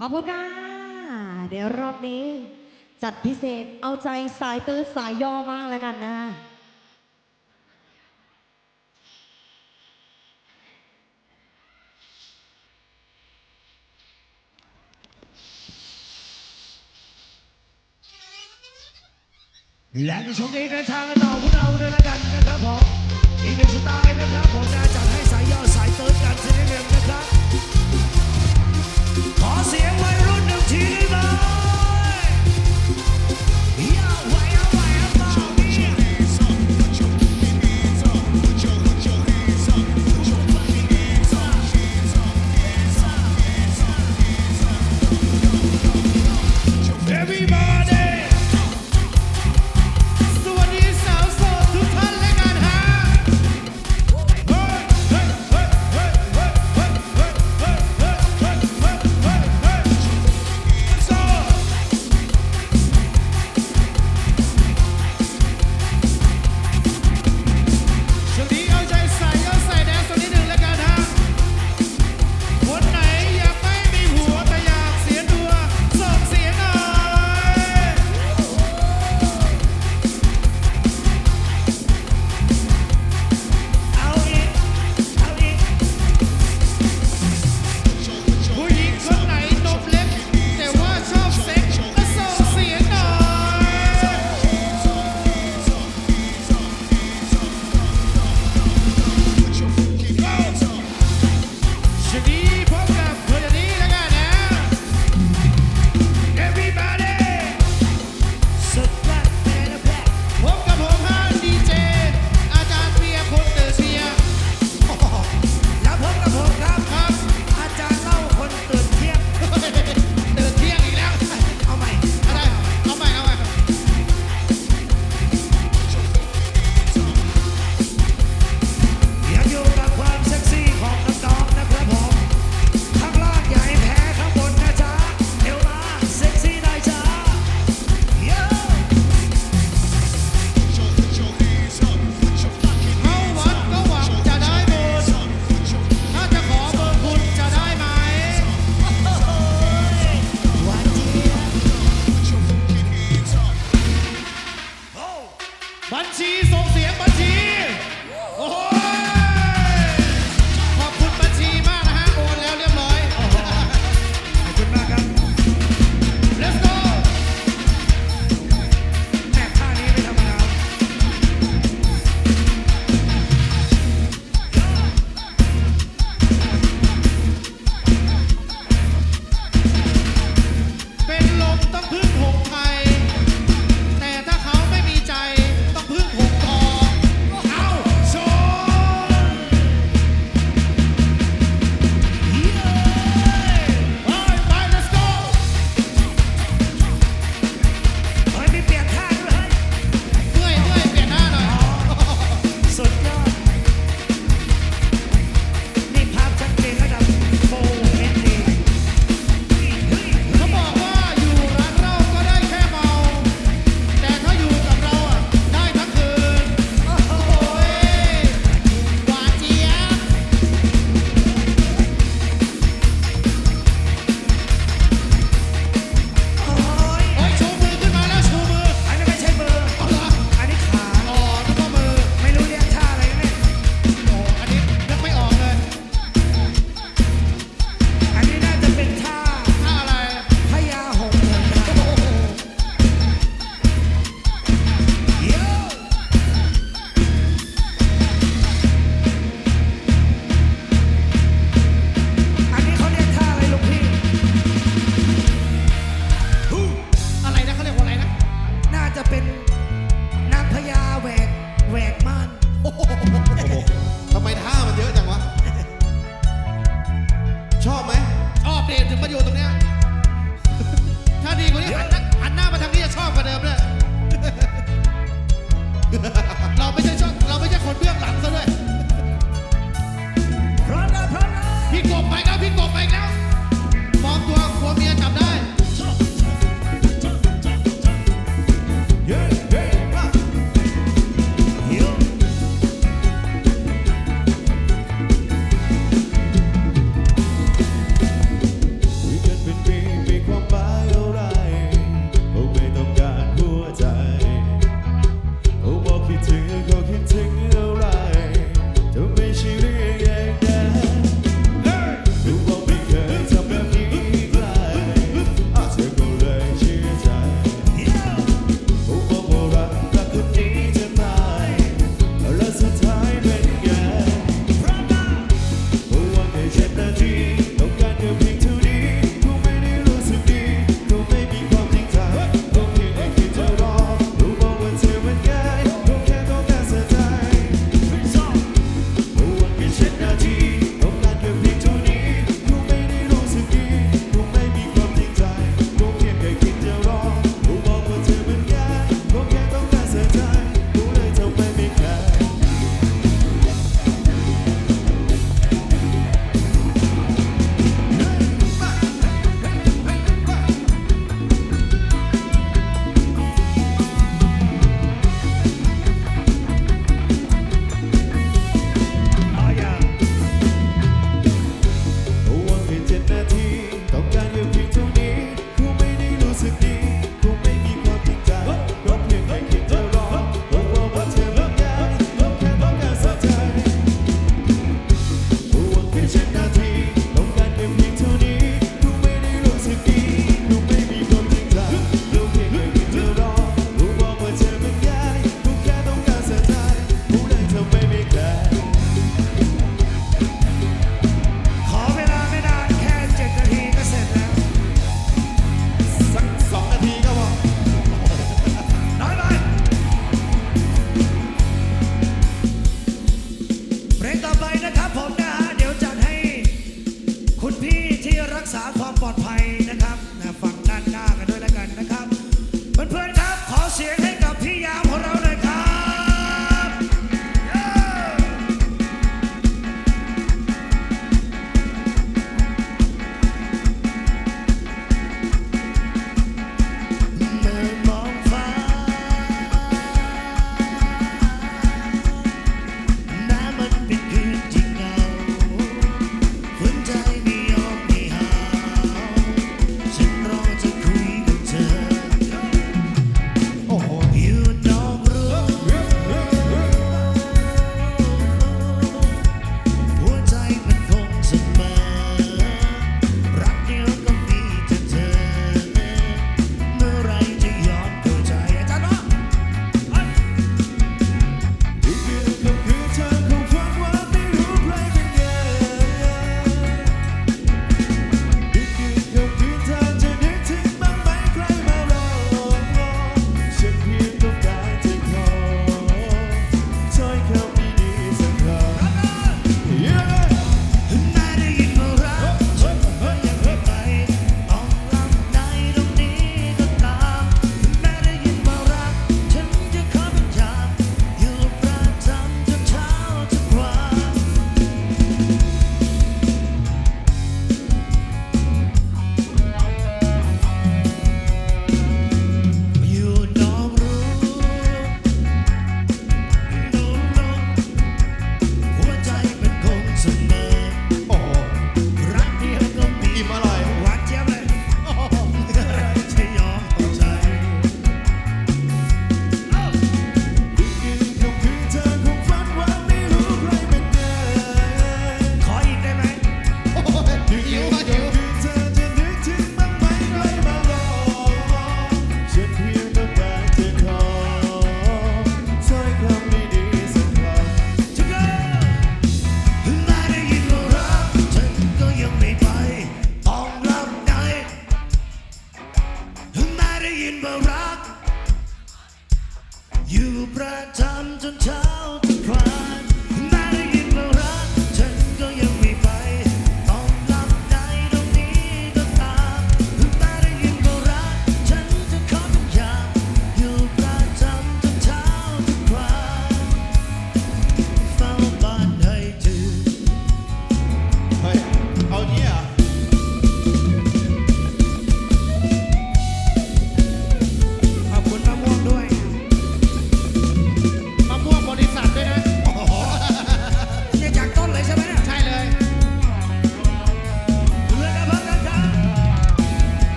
ขอบคุณค่ะ เดี๋ยวรอบนี้ จัดพิเศษเอาใจสายตื้อสายย่อมากแล้วกันนะและในช่วงนี้เดินทางกันต่อพวกเราด้วยละกันนะครับผมอีกหนึ่งสไตล์นะครับผมจะจัดให้สายย่อสายเติร์ดกันเช่นเดิมนะครับ Cause in my room, no tears.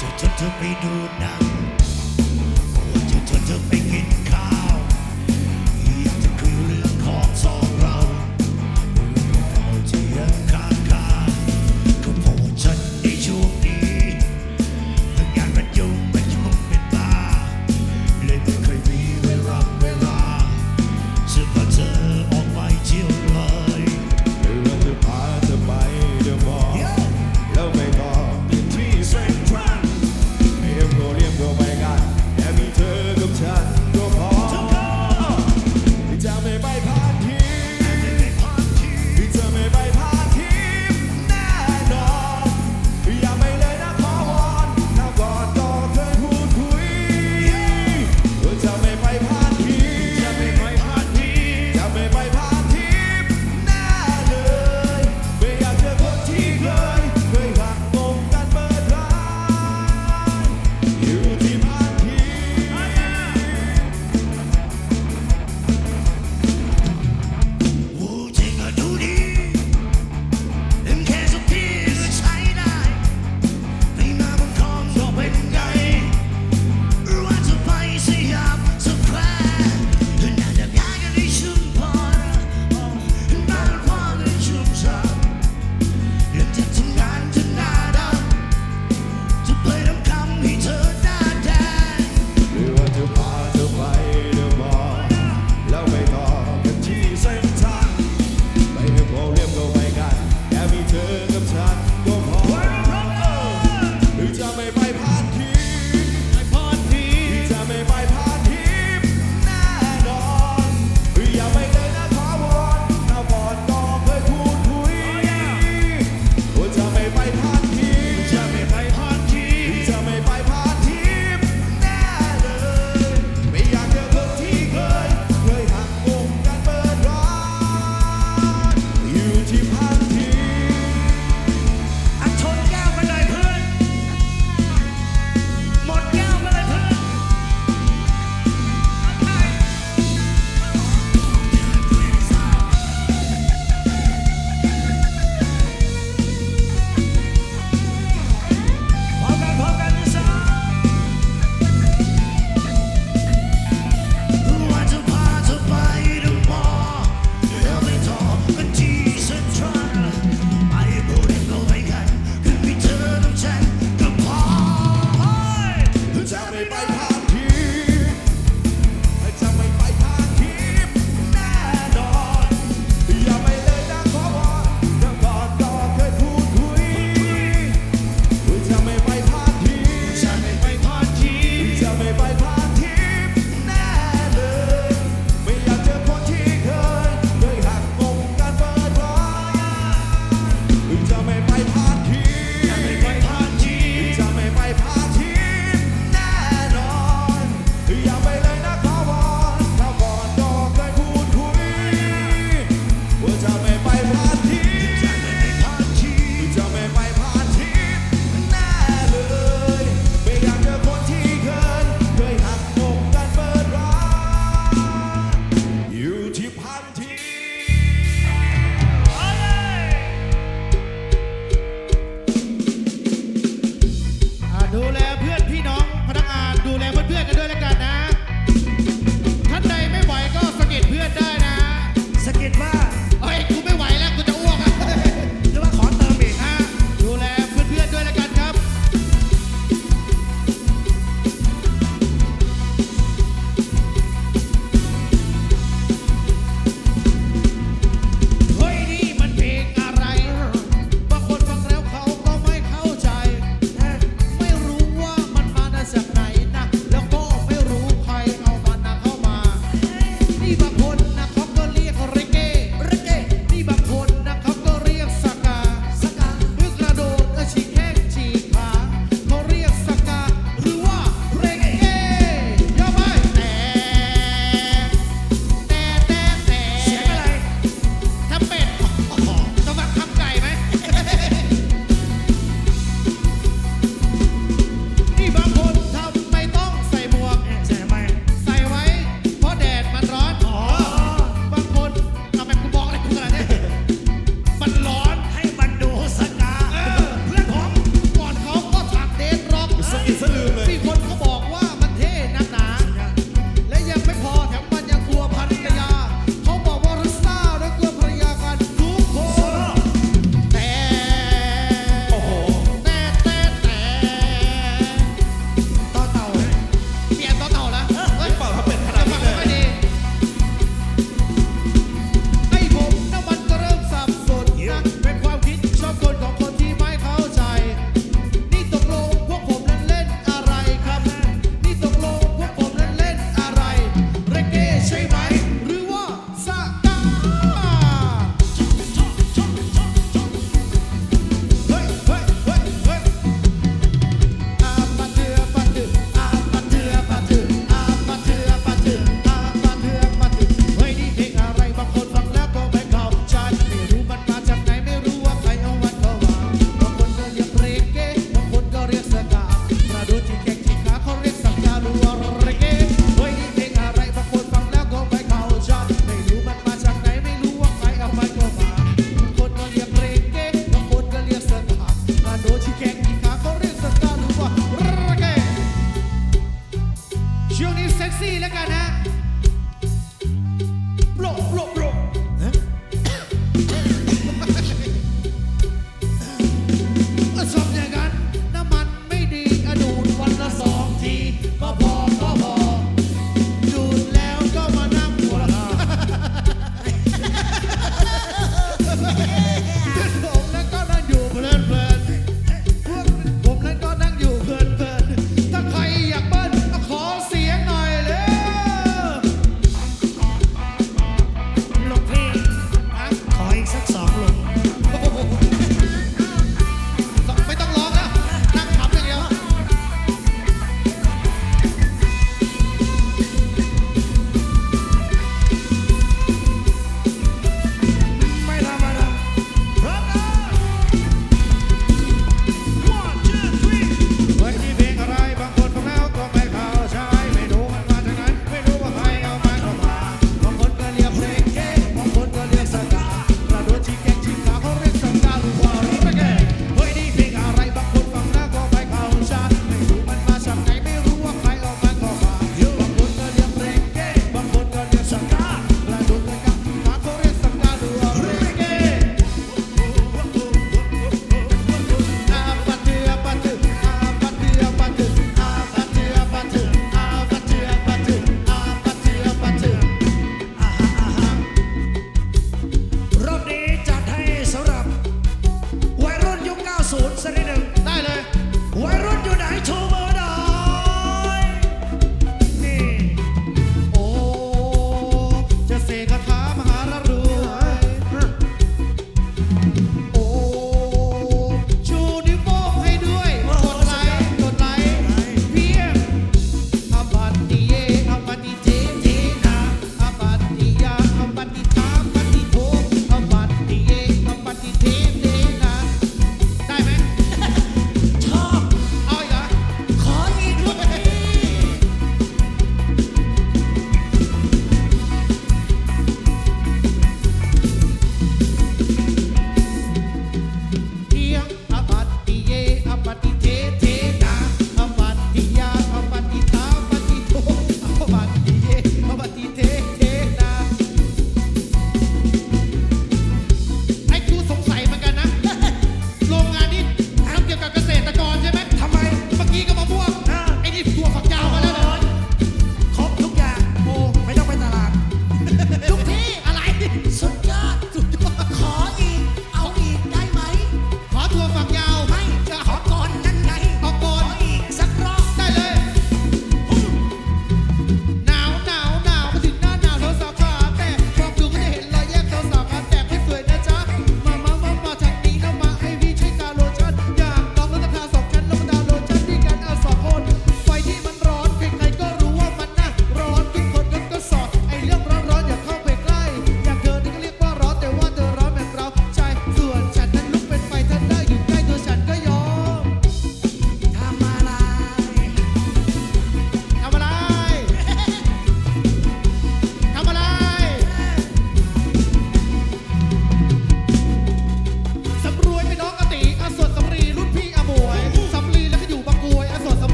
จะทวนเธอไปดูหนัง